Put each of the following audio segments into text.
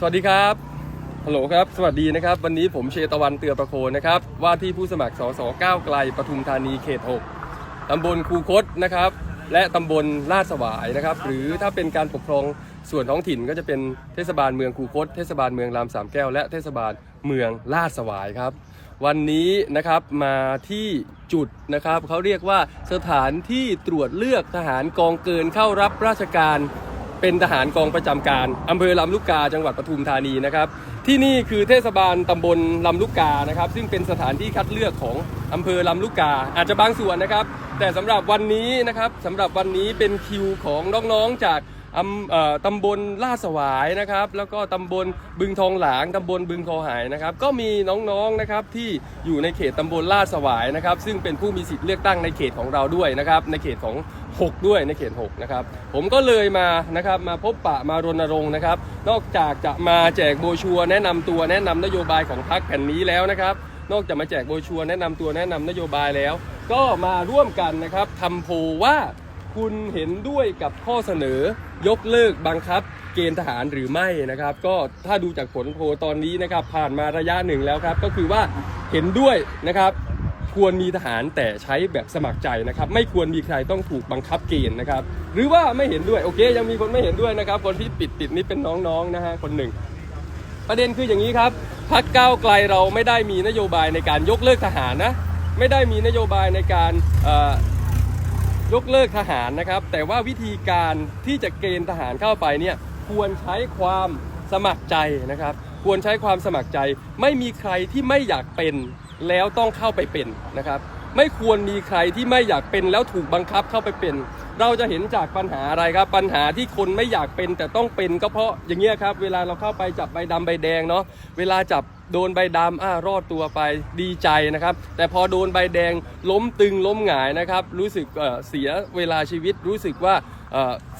สวัสดีครับ ฮัลโหลครับ สวัสดีนะครับ วันนี้ผมเชตวันเตือประโคนนะครับ ว่าที่ผู้สมัครสสก้าวไกลปทุมธานีเขต 6 ตำบลคูคตนะครับ และตำบลลาดสวายนะครับ หรือถ้าเป็นการปกครองส่วนท้องถิ่นก็จะเป็นเทศบาลเมืองคูคต เทศบาลเมืองรามสามแก้ว และเทศบาลเมืองลาดสวายครับ วันนี้นะครับมาที่จุดนะครับเขาเรียกว่าสถานที่ตรวจเลือกทหารกองเกินเข้ารับราชการ เป็นทหารกองประจำการอำเภอลำลูกกาจังหวัดปทุมธานีนะครับที่นี่คือเทศบาลตำบลลำลูกกานะครับ ซึ่งเป็นสถานที่คัดเลือกของอำเภอลำลูกกา อาจจะบางส่วนนะครับ แต่สำหรับวันนี้นะครับสำหรับวันนี้เป็นคิวของน้องๆจากตำบลลาดสวายนะครับ แล้วก็ตำบลบึงทองหลางตำบลบึงคอหายนะครับ ก็มีน้องๆนะครับที่อยู่ในเขตตำบลลาดสวายนะครับ ซึ่งเป็นผู้มีสิทธิ์เลือกตั้งในเขตของเราด้วยนะครับ ในเขตของ 6 ด้วยในเขต6นะครับผมก็เลยมานะครับมาพบปะมารณรงค์นะครับ นอกจากจะมาแจกโบชัวแนะนำตัวแนะนำนโยบายของพรรคแผ่นนี้แล้วนะครับ นอกจากมาแจกโบชัวแนะนำตัวแนะนำนโยบายแล้ว ก็มาร่วมกันนะครับทำโพว่าคุณเห็นด้วยกับข้อเสนอยกเลิกบังคับเกณฑ์ทหารหรือไม่นะครับ ก็ถ้าดูจากผลโพตอนนี้นะครับ ผ่านมาระยะหนึ่งแล้วครับ ก็คือว่าเห็นด้วยนะครับ ควรมีทหารแต่ใช้แบบสมัครใจนะครับ ไม่ควรมีใครต้องถูกบังคับเกณฑ์นะครับ หรือว่าไม่เห็นด้วยโอเค ยังมีคนไม่เห็นด้วยนะครับ คนที่ปิดติดนี้เป็นน้องๆนะฮะคนหนึ่ง ประเด็นคืออย่างนี้ครับพักก้าวไกลเราไม่ได้มีนโยบายในการยกเลิกทหารนะไม่ได้มีนโยบายในการเอ่อยกเลิกทหารนะครับ แต่ว่าวิธีการที่จะเกณฑ์ทหารเข้าไปเนี่ยควรใช้ความสมัครใจนะครับ ควรใช้ความสมัครใจ ไม่มีใครที่ไม่อยากเป็น แล้วต้องเข้าไปเป็นนะครับ ไม่ควรมีใครที่ไม่อยากเป็นแล้วถูกบังคับเข้าไปเป็น เราจะเห็นจากปัญหาอะไรครับ ปัญหาที่คนไม่อยากเป็นแต่ต้องเป็นก็เพราะอย่างเงี้ยครับ เวลาเราเข้าไปจับใบดำใบแดงเนาะเวลาจับโดนใบดำอ่ารอดตัวไปดีใจนะครับ แต่พอโดนใบแดงล้มตึงล้มหงายนะครับ รู้สึกเเสียเวลาชีวิตรู้สึกว่าเ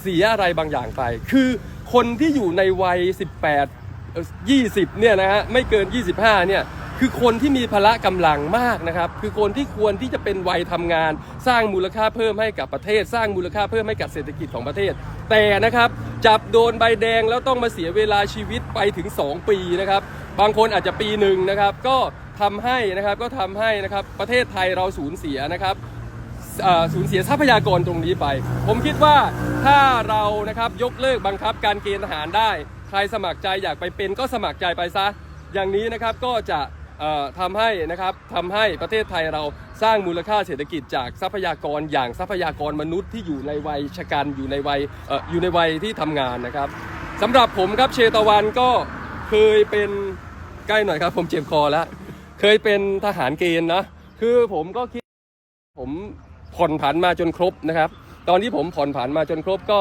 เสียอะไรบางอย่างไป คือคนที่อยู่ในวัย 18เอ่อ20 เนี่ยนะฮะไม่เกิน 25 เนี่ย คือคนที่มีพละกำลังมากนะครับ คือคนที่ควรที่จะเป็นวัยทำงาน สร้างมูลค่าเพิ่มให้กับประเทศ สร้างมูลค่าเพิ่มให้กับเศรษฐกิจของประเทศ แต่นะครับจับโดนใบแดงแล้วต้องมาเสียเวลาชีวิตไปถึง 2 ปีนะครับ บางคนอาจจะปีหนึ่งนะครับ ก็ทำให้นะครับก็ทำให้นะครับประเทศไทยเราสูญเสียนะครับสูญเสียทรัพยากรตรงนี้ไป ผมคิดว่าถ้าเรานะครับยกเลิกบังคับการเกณฑ์ทหารได้ ใครสมัครใจอยากไปเป็นก็สมัครใจไปซะ อย่างนี้นะครับก็จะ ทำให้นะครับทำให้ประเทศไทยเราสร้างมูลค่าเศรษฐกิจจากทรัพยากรอย่างทรัพยากรมนุษย์ที่อยู่ในวัยชะกันอยู่ในวัยออยู่ในวัยที่ทำงานนะครับสำหรับผมครับเชตวันก็เคยเป็นใกล้หน่อยครับผมเจ็บคอแล้ว เคยเป็นทหารเกณฑ์นะคือผมก็คิดผมผ่อนผันมาจนครบนะครับ ตอนที่ผมผ่อนผันมาจนครบก็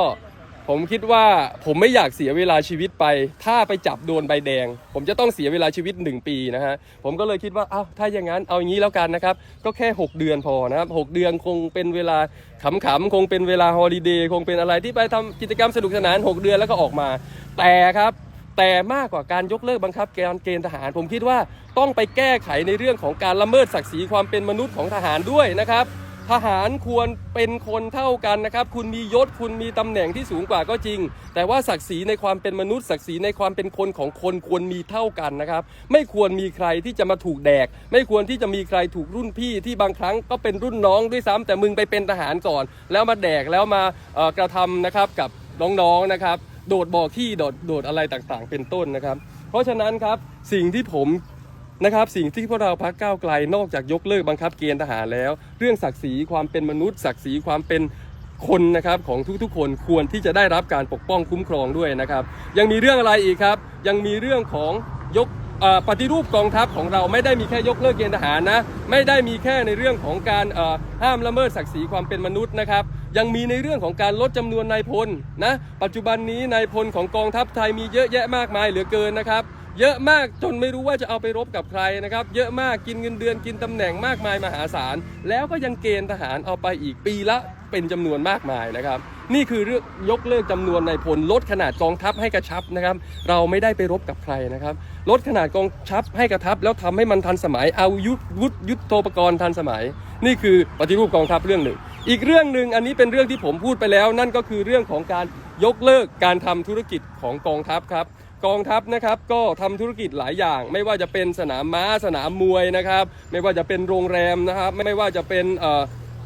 ผมคิดว่าผมไม่อยากเสียเวลาชีวิตไป ถ้าไปจับโดนใบแดง ผมจะต้องเสียเวลาชีวิต 1 ปีนะฮะผมก็เลยคิดว่าเอ้าถ้าอย่างนั้นเอาอย่างนี้แล้วกันนะครับ ก็แค่ 6 เดือนพอนะครับ6เดือนคงเป็นเวลาขำๆคงเป็นเวลาฮอลิเดย์คงเป็นอะไรที่ไปทำกิจกรรมสนุกสนาน 6 เดือนแล้วก็ออกมา แต่ครับแต่มากกว่าการยกเลิกบังคับการเกณฑ์ทหาร ผมคิดว่าต้องไปแก้ไขในเรื่องของการละเมิดศักดิ์ศรีความเป็นมนุษย์ของทหารด้วยนะครับ ทหารควรเป็นคนเท่ากันนะครับ คุณมียศคุณมีตำแหน่งที่สูงกว่าก็จริง แต่ว่าศักดิ์ศรีในความเป็นมนุษย์ศักดิ์ศรีในความเป็นคนของคนควรมีเท่ากันนะครับ ไม่ควรมีใครที่จะมาถูกแดก ไม่ควรที่จะมีใครถูกรุ่นพี่ที่บางครั้งก็เป็นรุ่นน้องด้วยซ้ำแต่มึงไปเป็นทหารก่อน แล้วมาแดกแล้วมากระทำนะครับกับน้องๆนะครับ โดดบ่อขี้โดดโดดอะไรต่างๆ เป็นต้นนะครับ เพราะฉะนั้นครับสิ่งที่ผม นะครับสิ่งที่พวกเราพักก้าวไกลนอกจากยกเลิกบังคับเกณฑ์ทหารแล้ว เรื่องศักดิ์ศรีความเป็นมนุษย์ ศักดิ์ศรีความเป็นคนนะครับของทุกๆ คนควรที่จะได้รับการปกป้องคุ้มครองด้วยนะครับ ยังมีเรื่องอะไรอีกครับ ยังมีเรื่องของยกปฏิรูปกองทัพของเราไม่ได้มีแค่ยกเลิกเกณฑ์ทหารนะไม่ได้มีแค่ในเรื่องของการห้ามละเมิดศักดิ์ศรีความเป็นมนุษย์นะครับยังมีในเรื่องของการลดจำนวนนายพลนะปัจจุบันนี้นายพลของกองทัพไทยมีเยอะแยะมากมายเหลือเกินนะครับ เยอะมากจนไม่รู้ว่าจะเอาไปรบกับใครนะครับ เยอะมากกินเงินเดือนกินตำแหน่งมากมายมหาศาล แล้วก็ยังเกณฑ์ทหารเอาไปอีกปีละเป็นจำนวนมากมายนะครับ นี่คือเรื่องยกเลิกจำนวนนายพลลดขนาดกองทัพให้กระชับนะครับ เราไม่ได้ไปรบกับใครนะครับ ลดขนาดกองทัพให้กระทับ แล้วทำให้มันทันสมัยเอายุทธวุธยุทโธปกรณ์ทันสมัย นี่คือปฏิรูปกองทัพเรื่องหนึ่ง อีกเรื่องหนึ่งอันนี้เป็นเรื่องที่ผมพูดไปแล้ว นั่นก็คือเรื่องของการยกเลิกการทำธุรกิจของกองทัพครับ กองทัพนะครับก็ทำธุรกิจหลายอย่าง ไม่ว่าจะเป็นสนามม้าสนามมวยนะครับ ไม่ว่าจะเป็นโรงแรมนะครับไม่ว่าจะเป็น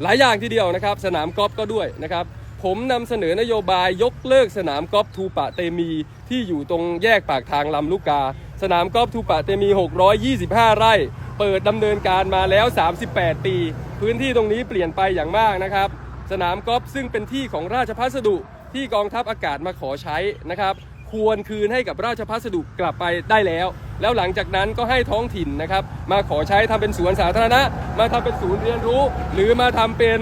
หลายอย่างทีเดียวนะครับ สนามกอล์ฟก็ด้วยนะครับ ผมนำเสนอนโยบายยกเลิกสนามกอล์ฟทูปะเตมีที่อยู่ตรงแยกปากทางลำลูกกา สนามกอล์ฟทูปะเตมี 625 ไร่ เปิดดำเนินการมาแล้ว 38 ปี พื้นที่ตรงนี้เปลี่ยนไปอย่างมากนะครับ สนามกอล์ฟซึ่งเป็นที่ของราชพัสดุที่กองทัพอากาศมาขอใช้นะครับ ควรคืนให้กับราชพัสดุกลับไปได้แล้ว แล้วหลังจากนั้นก็ให้ท้องถิ่นนะครับ มาขอใช้ทำเป็นสวนสาธารณะ มาทำเป็นศูนย์เรียนรู้ หรือมาทำเป็น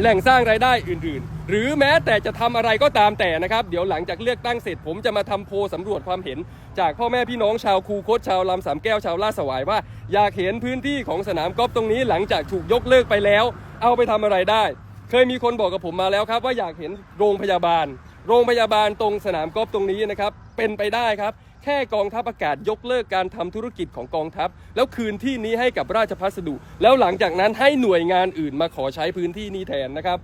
แหล่งสร้างรายได้อื่น ๆ หรือแม้แต่จะทำอะไรก็ตามแต่นะครับ เดี๋ยวหลังจากเลือกตั้งเสร็จ ผมจะมาทำโพลสำรวจความเห็น จากพ่อแม่พี่น้องชาวคูคตชาวลำสามแก้วชาวลาดสวายว่า อยากเห็นพื้นที่ของสนามกอล์ฟตรงนี้หลังจากถูกยกเลิกไปแล้ว เอาไปทำอะไรได้ เคยมีคนบอกกับผมมาแล้วครับว่าอยากเห็นโรงพยาบาล โรงพยาบาลตรงสนามกอล์ฟตรงนี้นะครับ เป็นไปได้ครับ แค่กองทัพอากาศยกเลิกการทำธุรกิจของกองทัพ แล้วคืนที่นี้ให้กับราชพัสดุ แล้วหลังจากนั้นให้หน่วยงานอื่นมาขอใช้พื้นที่นี้แทนนะครับ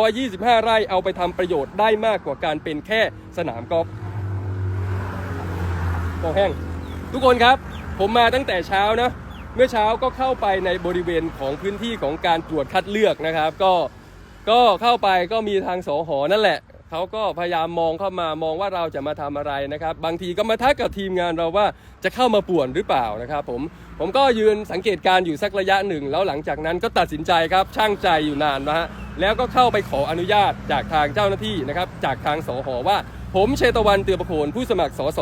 625 ไร่เอาไปทำประโยชน์ได้มากกว่าการเป็นแค่สนามกอล์ฟกองแห้งทุกคนครับ ผมมาตั้งแต่เช้านะเมื่อเช้าก็เข้าไปในบริเวณของพื้นที่ของการตรวจคัดเลือกนะครับ ก็ก็เข้าไปก็มีทางสอหอนั่นแหละ เขาก็พยายามมองเข้ามามองว่าเราจะมาทำอะไรนะครับ บางทีก็มาทักกับทีมงานเราว่าจะเข้ามาป่วนหรือเปล่านะครับผมผมก็ยืนสังเกตการ์อยู่สักระยะหนึ่ง แล้วหลังจากนั้นก็ตัดสินใจครับช่างใจอยู่นานนะฮะแล้วก็เข้าไปขออนุญาตจากทางเจ้าหน้าที่นะครับจากทางสหว่า ผมเชตวันเตือประโคนผู้สมัครสส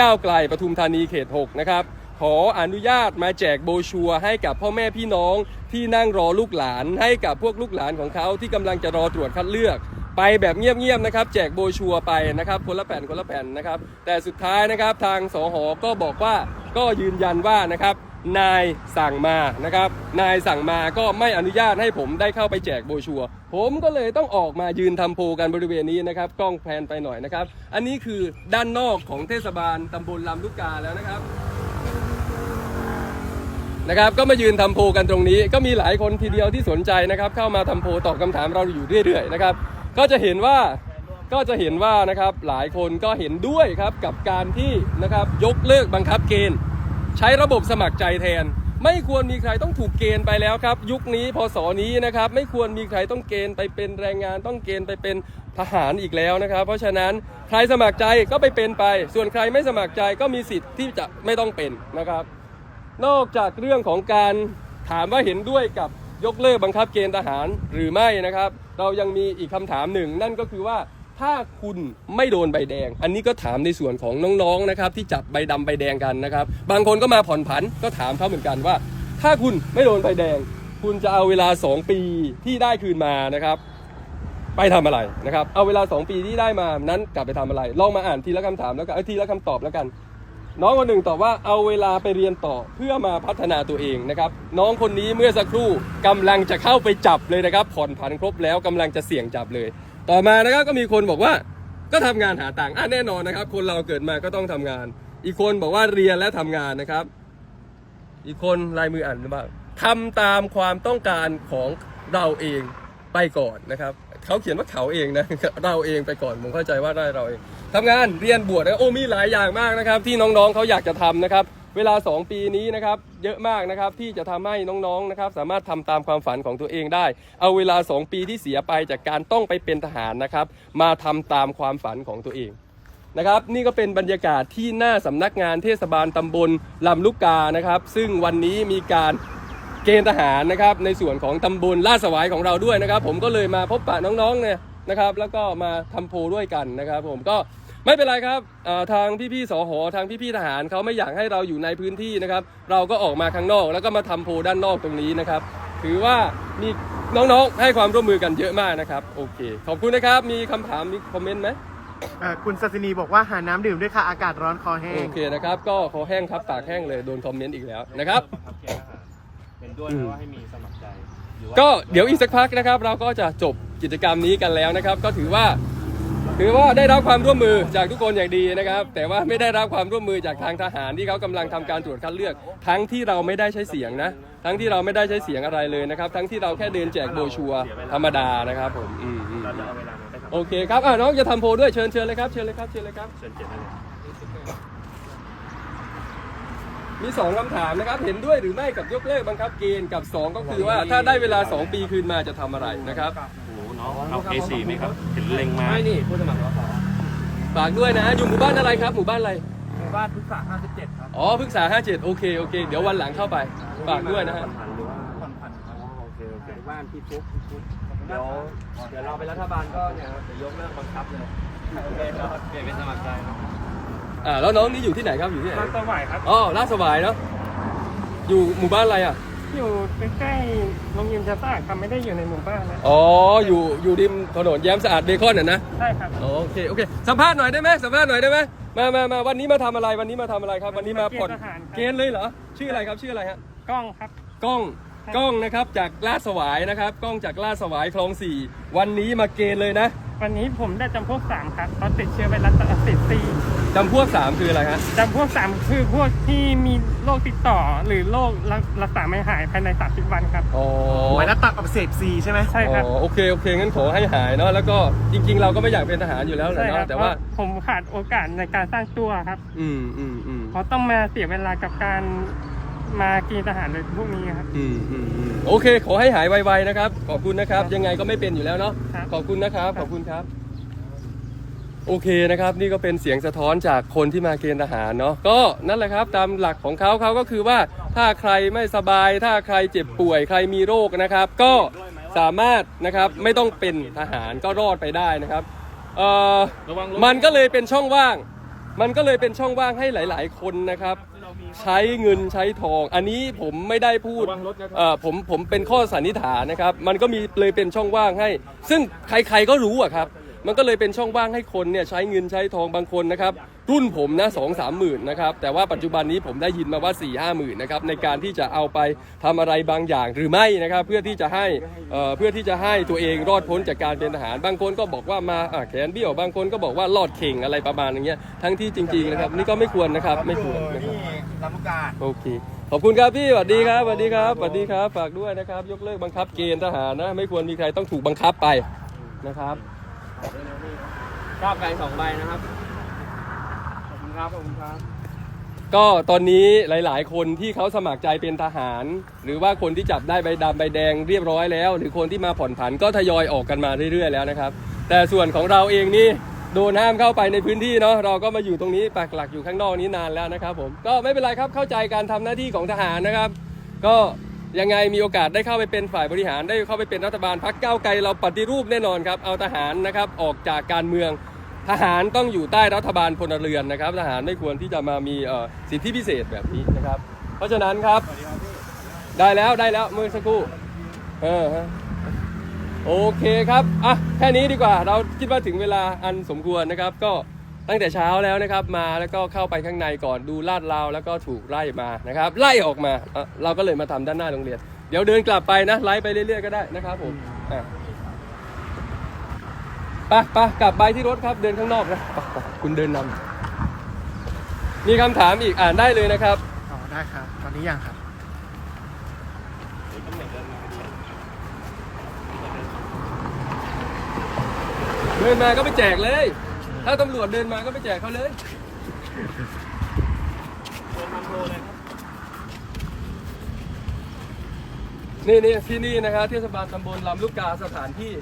ก้าวไกลปทุมธานีเขต 6 นะครับขออนุญาตมาแจกโบชัวให้กับพ่อแม่พี่น้องที่นั่งรอลูกหลานให้กับพวกลูกหลานของเขาที่กำลังจะรอตรวจคัดเลือก ไปแบบเงียบๆนะครับแจกโบชัวไปนะครับคนละแผ่นคนละแผ่นนะครับแต่สุดท้ายนะครับทางสหก็บอกว่าก็ยืนยันว่านะครับนายสั่งมานะครับนายสั่งมาก็ไม่อนุญาตให้ผมได้เข้าไปแจกโบชัว ผมก็เลยต้องออกมายืนทำโพลกันบริเวณนี้นะครับกล้องแพนไปหน่อยนะครับ อันนี้คือด้านนอกของเทศบาลตำบลลำลูกกาแล้วนะครับนะครับก็มายืนทำโพลกันตรงนี้ ก็มีหลายคนทีเดียวที่สนใจนะครับ เข้ามาทำโพลตอบคำถามเราอยู่เรื่อยๆนะครับ ก็จะเห็นว่าก็จะเห็นว่านะครับหลายคนก็เห็นด้วยครับกับการที่นะครับยกเลิกบังคับเกณฑ์ ใช้ระบบสมัครใจแทน ไม่ควรมีใครต้องถูกเกณฑ์ไปแล้วครับ ยุคนี้พศนี้นะครับไม่ควรมีใครต้องเกณฑ์ไปเป็นแรงงานต้องเกณฑ์ไปเป็นทหารอีกแล้วนะครับ เพราะฉะนั้นใครสมัครใจก็ไปเป็นไป ส่วนใครไม่สมัครใจก็มีสิทธิ์ที่จะไม่ต้องเป็นนะครับ นอกจากเรื่องของการถามว่าเห็นด้วยกับยกเลิกบังคับเกณฑ์ทหารหรือไม่นะครับ เรายังมีอีกคำถามหนึ่ง นั่นก็คือว่าถ้าคุณไม่โดนใบแดง อันนี้ก็ถามในส่วนของน้องๆนะครับที่จับใบดำใบแดงกันนะครับ บางคนก็มาผ่อนผันก็ถามเขาเหมือนกันว่า ถ้าคุณไม่โดนใบแดง คุณจะเอาเวลา 2 ปีที่ได้คืนมานะครับไปทำอะไรนะครับ เอาเวลา 2 ปีที่ได้มานั้นกลับไปทำอะไร ลองมาอ่านทีละคำถามแล้วกันทีละคำตอบแล้วกัน น้องคนหนึ่งตอบว่าเอาเวลาไปเรียนต่อเพื่อมาพัฒนาตัวเองนะครับ น้องคนนี้เมื่อสักครู่กำลังจะเข้าไปจับเลยนะครับ ผ่อนผันครบแล้วกำลังจะเสี่ยงจับเลย ต่อมานะครับก็มีคนบอกว่าก็ทำงานหาตังค์อะแน่นอนนะครับ คนเราเกิดมาก็ต้องทำงาน อีกคนบอกว่าเรียนและทำงานนะครับ อีกคนลายมืออ่านหรือเปล่าทำตามความต้องการของเราเองไปก่อนนะครับ เขาเขียนว่าเขาเองนะเราเองไปก่อนผมเข้าใจว่าได้เราเองทำงานเรียนบวชนะโอ้มีหลายอย่างมากนะครับ ที่น้องๆเขาอยากจะทำนะครับ เวลา 2 ปีนี้นะครับเยอะมากนะครับที่จะทำให้น้องๆนะครับ สามารถทำตามความฝันของตัวเองได้ เอาเวลา 2 ปีที่เสียไปจากการต้องไปเป็นทหารนะครับ มาทำตามความฝันของตัวเองนะครับนี่ก็เป็นบรรยากาศที่หน้าสำนักงานเทศบาลตำบลลำลูกกานะครับ ซึ่งวันนี้มีการ เกณฑ์ทหารนะครับในส่วนของตำบลลาดสวายของเราด้วยนะครับ ผมก็เลยมาพบปะน้องๆเนี่ยนะครับ แล้วก็มาทำโพลด้วยกันนะครับ ผมก็ไม่เป็นไรครับเอ่อทางพี่ๆสหทางพี่ๆทหารเขาไม่อยากให้เราอยู่ในพื้นที่นะครับ เราก็ออกมาข้างนอกแล้วก็มาทำโพลด้านนอกตรงนี้นะครับ ถือว่ามีน้องๆ ให้ความร่วมมือกันเยอะมากนะครับ โอเค ขอบคุณนะครับ มีคำถามมีคอมเมนต์ไหมเอ่อคุณสัสนีบอกว่าหาน้ำดื่มด้วยค่ะ อากาศร้อนคอแห้โองเคนะครับ ก็ขอแห้งครับปากแห้งเลยโดนคอมเมนต์อีกแล้วนะครับครับ เกณฑ์ทหารเห็นด้วยไหมว่าให้มีสมัครใจหรือว่าก็เดี๋ยวอีกสักพักนะครับ เราก็จะจบกิจกรรมนี้กันแล้วนะครับ ก็ถือว่า ถือว่าได้รับความร่วมมือจากทุกคนอย่างดีนะครับ แต่ว่าไม่ได้รับความร่วมมือจากทางทหารที่เขากำลังทำการตรวจคัดเลือก ทั้งที่เราไม่ได้ใช้เสียงนะ ทั้งที่เราไม่ได้ใช้เสียงอะไรเลยนะครับ ทั้งที่เราแค่เดินแจกโบรชัวร์ธรรมดานะครับผมอืมอืมเราจะเอาเวลานั้นไปทโอเคครับอะน้องจะทำโพลด้วยเชิญเชิญเลยครับเชิญเลยครับเชิญเลยครับ เชิญเกียรติได้เลย มีสองคำถามนะครับ เห็นด้วยหรือไม่กับยกเลิกบังคับเกณฑ์กับสองก็คือว่าถ้าได้เวลาสองปีคืนมาจะทำอะไรนะครับ โอ้โหน้องเอา A4 ไหมครับ เห็นเล็งมาไม่นี่ผู้สมัครสสฝากด้วยนะ อยู่หมู่บ้านอะไรครับ หมู่บ้านอะไร หมู่บ้านพฤกษา57 ครับอ๋อพฤกษา57 โอเค โอเค เดี๋ยววันหลังเข้าไป ฝากด้วยนะฮะ ผ่อนผันหรือว่าผ่อนผันครับอ๋อโอเคโอเคบ้านพี่ปุ๊กพี่ปุ๊กเดี๋ยวเดี๋ยวเราเป็นรัฐบาลก็เนี่ยครับเดี๋ยวยกเลิกบังคับเลยโอเคครับเปลี่ยนเป็นสมัครใจเนาะ อ่าแล้วน้องนี่อยู่ที่ไหนครับอยู่ที่ไหนร้านสวายครับ อ๋อลาดสวายเนาะอยู่หมู่บ้านอะไรอะอยู่ใกล้ๆโรงยิมชาซ่าครับไม่ได้อยู่ในหมู่บ้านนะ อ๋ออยู่อยู่ริมถนนแย้มสะอาดเบคอนอะนะใช่ครับ โอเคโอเคสัมภาษณ์หน่อยได้ไหมสัมภาษณ์หน่อยได้ไหมมามามาวันนี้มาทำอะไรวันนี้มาทำอะไรครับ วันนี้มาผ่อนเกณฑ์ทหารครับเกณฑ์เลยเหรอชื่ออะไรครับชื่ออะไรฮะ กล้องครับ กล้องกล้องนะครับจากลาดสวายนะครับกล้องจากลาดสวายคลองสี่วันนี้มาเกณฑ์เลยนะ วันนี้ผมได้จำพวกสามครับเพราะติดเชื้อไวรัสติดซีจำพวกสามคืออะไรฮะ จำพวกสามคือพวกที่มีโรคติดต่อหรือโรครักษาไม่หายภายใน30วันครับ อ๋อไวรัสตับอักเสบซีใช่ไหมใช่ครับ อ๋อโอเคโอเคงั้นขอให้หายเนาะแล้วก็จริง ๆ เราก็ไม่อยากเป็นทหารอยู่แล้วแหละใช่ครัเนาะแต่ว่า เพระผมขาดโอกาสในการสร้างตัวครับอืมอืมอืม เพราะต้องมาเสียเวลากับการ มากินทหารเลยพวกนี้ครับ อืมอืมอืมโอเค ขอให้หายไวๆนะครับ ขอบคุณนะครับยังไงก็ไม่เป็นอยู่แล้วเนาะครับ ขอบคุณนะครับครับ ขอบคุณครับ โอเคนะครับ นี่ก็เป็นเสียงสะท้อนจากคนที่มาเกณฑ์ทหารเนาะก็นั่นแหละครับ ตามหลักของเขาเขาก็คือว่าถ้าใครไม่สบาย ถ้าใครเจ็บป่วย ใครมีโรคนะครับ ก็สามารถนะครับไม่ต้องเป็นทหารก็รอดไปได้นะครับเอ่อระวังรถมันก็เลยเป็นช่องว่าง มันก็เลยเป็นช่องว่างให้หลาย ๆ คนนะครับ ใช้เงินใช้ทอง อันนี้ผมไม่ได้พูดระวังรถนะครับ เอ่อผมผมเป็นข้อสันนิษฐานนะครับ มันก็มีเลยเป็นช่องว่างให้ ซึ่งใครๆก็รู้อะครับ มันก็เลยเป็นช่องว่างให้คนเนี่ยใช้เงินใช้ทองบางคนนะครับ รุ่นผมนะสองสามหมื่นนะครับ แต่ว่าปัจจุบันนี้ผมได้ยินมาว่า4ี่ห้าหมื่นนะครับในการที่จะเอาไปทำอะไรบางอย่างหรือไม่นะครับ เพื่อที่จะให้เอ่อเพื่อที่จะให้ตัวเองรอดพ้นจากการเป็นทหาร บางคนก็บอกว่ามาอะแขนเบี้ยวบางคนก็บอกว่ารอดเข่งอะไรประมาณอย่างเงี้ยทั้งที่จริงๆนะครับนี่ก็ไม่ควรนะครับไม่ควรนะครับลำลูกกาโอเคขอบคุณครับพี่สวัสดีครับสวัสดีครับสวัสดีครับฝากด้วยนะครับ ยกเลิกบังคับเกณฑ์ทหารนะ ไม่ควรมีใครต้องถูกบังคับไปนะครับ ก้าวไกลสองใบนะครับ ขอบคุณครับ ขอบคุณครับ ก็ตอนนี้หลาย ๆ คนที่เขาสมัครใจเป็นทหาร หรือว่าคนที่จับได้ใบดำใบแดงเรียบร้อยแล้ว หรือคนที่มาผ่อนผันก็ทยอยออกกันมาเรื่อย ๆ แล้วนะครับ แต่ส่วนของเราเองนี่โดนห้ามเข้าไปในพื้นที่เนาะเราก็มาอยู่ตรงนี้ปักหลักอยู่ข้างนอกนี้นานแล้วนะครับ ผมก็ไม่เป็นไรครับเข้าใจการทำหน้าที่ของทหารนะครับ ก็ ยังไงมีโอกาสได้เข้าไปเป็นฝ่ายบริหารได้เข้าไปเป็นรัฐบาลพักก้าวไกลเราปฏิรูปแน่นอนครับเอาทหารนะครับออกจากการเมืองทหารต้องอยู่ใต้รัฐบาลพลเรือนนะครับ ทหารไม่ควรที่จะมามีสิทธิพิเศษแบบนี้นะครับ เพราะฉะนั้นครับได้แล้วได้แล้วเมื่อสักครู่เออโอเคครับอะแค่นี้ดีกว่าเราคิดว่าถึงเวลาอันสมควรนะครับก็ ตั้งแต่เช้าแล้วนะครับมาแล้วก็เข้าไปข้างในก่อนดูลาดราวแล้วก็ถูกไล่มานะครับ ไล่ออกมาเอ่อเราก็เลยมาทำด้านหน้าโรงเรียน เดี๋ยวเดินกลับไปนะไล่ไปเรื่อยๆก็ได้นะครับผมอะไปไปกลับไปที่รถครับเดินข้างนอกนะไปไปคุณเดินนำมีคำถามอีกอ่านได้เลยนะครับ อ๋อได้ครับ ตอนนี้ยังครับ เดินมาก็ไปแจกเลย ถ้าตำรวจเดินมาก็ไปแจกเขาเลยนี่นี่ที่นี่นะครับเทศบาลตำบลลำลูกกาสถานที่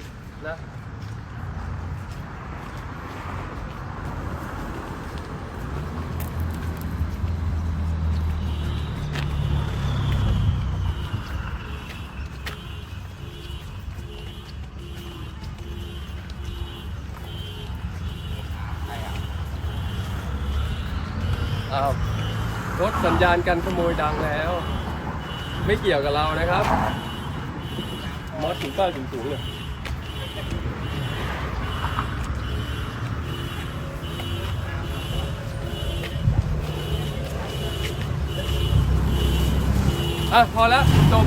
นะ อ้าวรถสัญญาณการขโมยดังแล้ว ไม่เกี่ยวกับเรานะครับ มอสถึงก้ายสูงเลยอะพอแล้วจบ